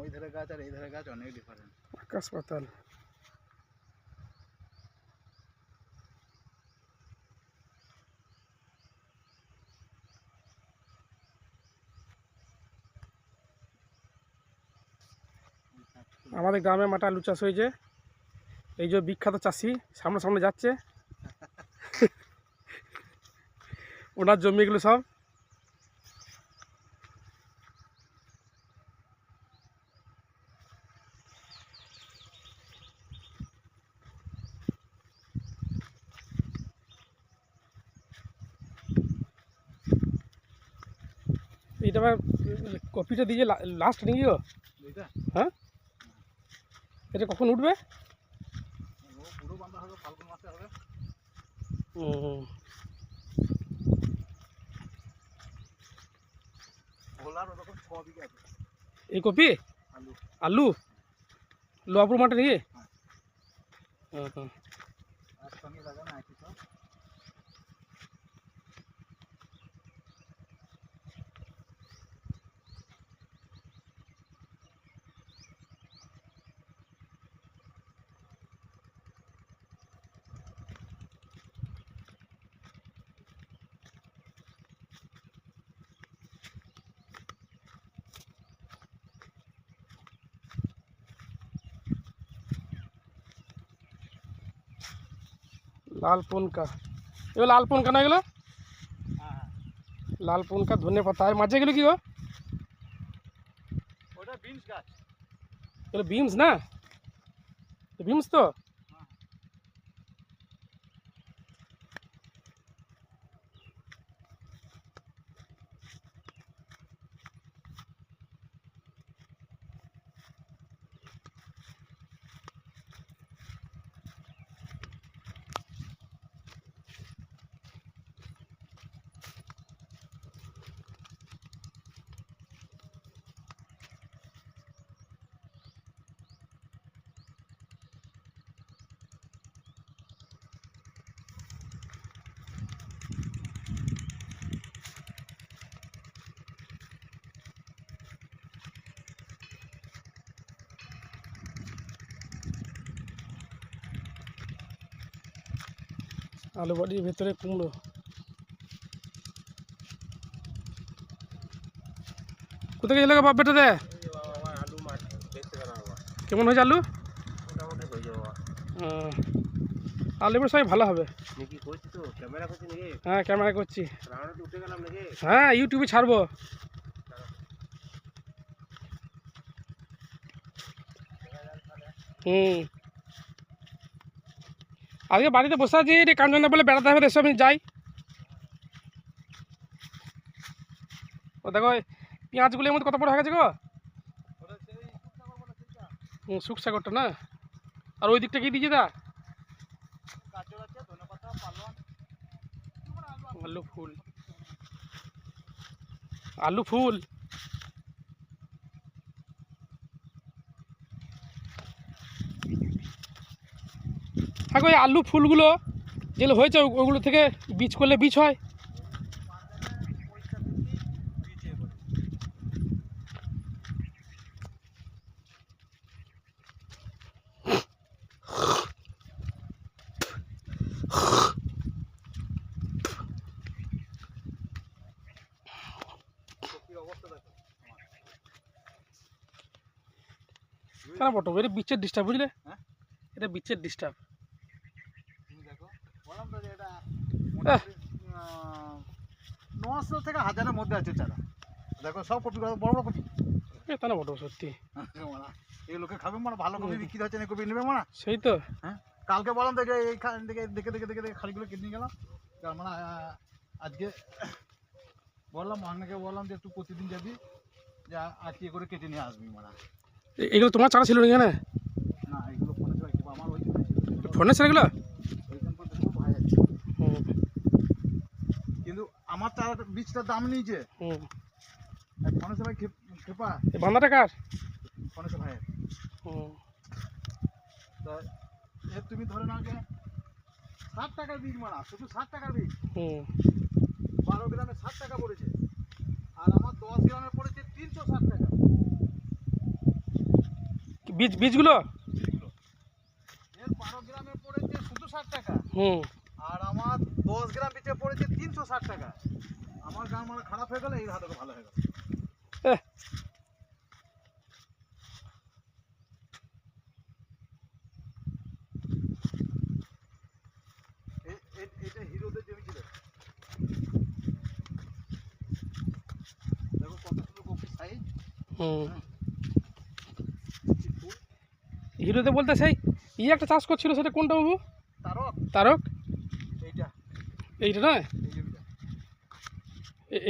ওই ধারে গাছ আর এই ধারে গাছ অনেক ডিফারেন্ট আকাশ পাতাল। আমাদের গ্রামে মাঠে আলু চাষ হয়েছে। এই যে বিখ্যাত চাষি সামনে সামনে যাচ্ছে। ওনার জমিগুলো সব এটা আবার কপিটা দিয়ে লাস্ট নাকি গো বুঝটা হ্যাঁ এটা কখন উঠবে ও পুরো বান্ধা হবে ফাল্গুন মাসে হবে হুম ভোলার ওরকম ছ বিঘা আছে এই কপি আলু আলু লোহাপুর মাঠে নাকি হ্যাঁ। হুম, হুম। একসঙ্গে লাগানো একই সব লাল পুনকা এগুলো লাল পুনকা না এগুলো হ্যাঁ হ্যাঁ লাল পুনকা ধনে পাতা আর মাঝে এগুলো কি গো ওটা বিনস গাছ এগুলো বিমস না বিমস তো আলু বাড়ির ভেতরে কুমড়ো। কোথায় গেলে বাপ বেটা দে কেমন হয়েছে আলু? আলু এবার সবাই ভালো হবে। হ্যাঁ ক্যামেরা করছি। হ্যাঁ ইউটিউবে ছাড়বো। হুম। আজকে বাড়িতে বসে আছি রে কাঞ্চনদা বলে বেড়াতে হবে এসব আমি যাই। ও দেখো পেঁয়াজগুলো এর মধ্যে কত বড় হয়ে গেছে গো? হুম শুক সাগরটা না? আর ওই দিকটা কি দিয়েছে দা আলু ফুল। আলু ফুল। গো, এই আলু ফুলগুলো যেগুলো হয়েছে ওগুলো থেকে বীজ করলে বীজ হয়। কেন বটো? এটা বিচের ডিস্টার্ব বুঝলে? হ্যাঁ? এটা বিচের ডিস্টার্ব বললাম তো যে এটা নশো থেকে হাজারের মধ্যে আছে চারা। দেখো সব কপি বড় বড় কপি। এটা না বটো সত্যি। এই লোকে খাবে মানে ভালো কপি বিক্রি হচ্ছে না কপি নেবে মানে সেই তো। হ্যাঁ কালকে বললাম তো যে এইখান থেকে দেখে দেখে দেখে দেখে খালিগুলো কিনে গেলাম। তার মানে আজকে বললাম মাগনাকে বললাম যে একটু প্রতিদিন যাবি যে আ- আজকে করে কেটে নিয়ে আসবি মানে এগুলো তোমার চারা ছিল না না এগুলো ফোনে চলে আমার ওই ফোনে ছিল এগুলো ওইখান পর্যন্ত খুব ভাই আছে হুম কিন্তু আমার চারা বীজটার দাম নিয়েছে হুম। সবাই খেপা বান্দাটা কার? হুম। তা এ তুমি ধরে নাও যে ষাট টাকার বীজ মারা শুধু ষাট টাকার বীজ। হুম। বারো গ্রামে ষাট টাকা পড়েছে। আর আমার দশ গ্রামে পড়েছে তিনশো ষাট টাকা। বীজ বীজগুলো। এর বারো গ্রামে পড়েছে শুধু ষাট টাকা। হুম। দশ গ্রাম পিছে পড়েছে তিনশো ষাট টাকা। আমার গান মানে খারাপ হয়ে গেলে এই হাতটা ভালো হয়ে গেল। এটা হিরোদের জমি ছিল। দেখো কত সুন্দর কপি সাইজ হুম। হিরোতে বলতে সেই ই একটা চাষ করছিল সেটা কোনটা বাবু? তারক। তারক? এইটা নয়?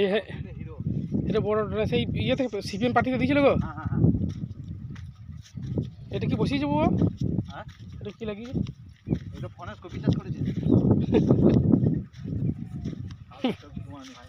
হে- এটা বড় সেই ইয়ে থেকে সিপিএম পার্টিতে দিয়েছিল গো? হ্যাঁ হ্যাঁ হ্যাঁ। এটা কি বসিয়েছে বাবু হ্যাঁ? এটা কি লাগিয়ে এটা ফনেস কপি চাষ করেছে। তোমার ভাই।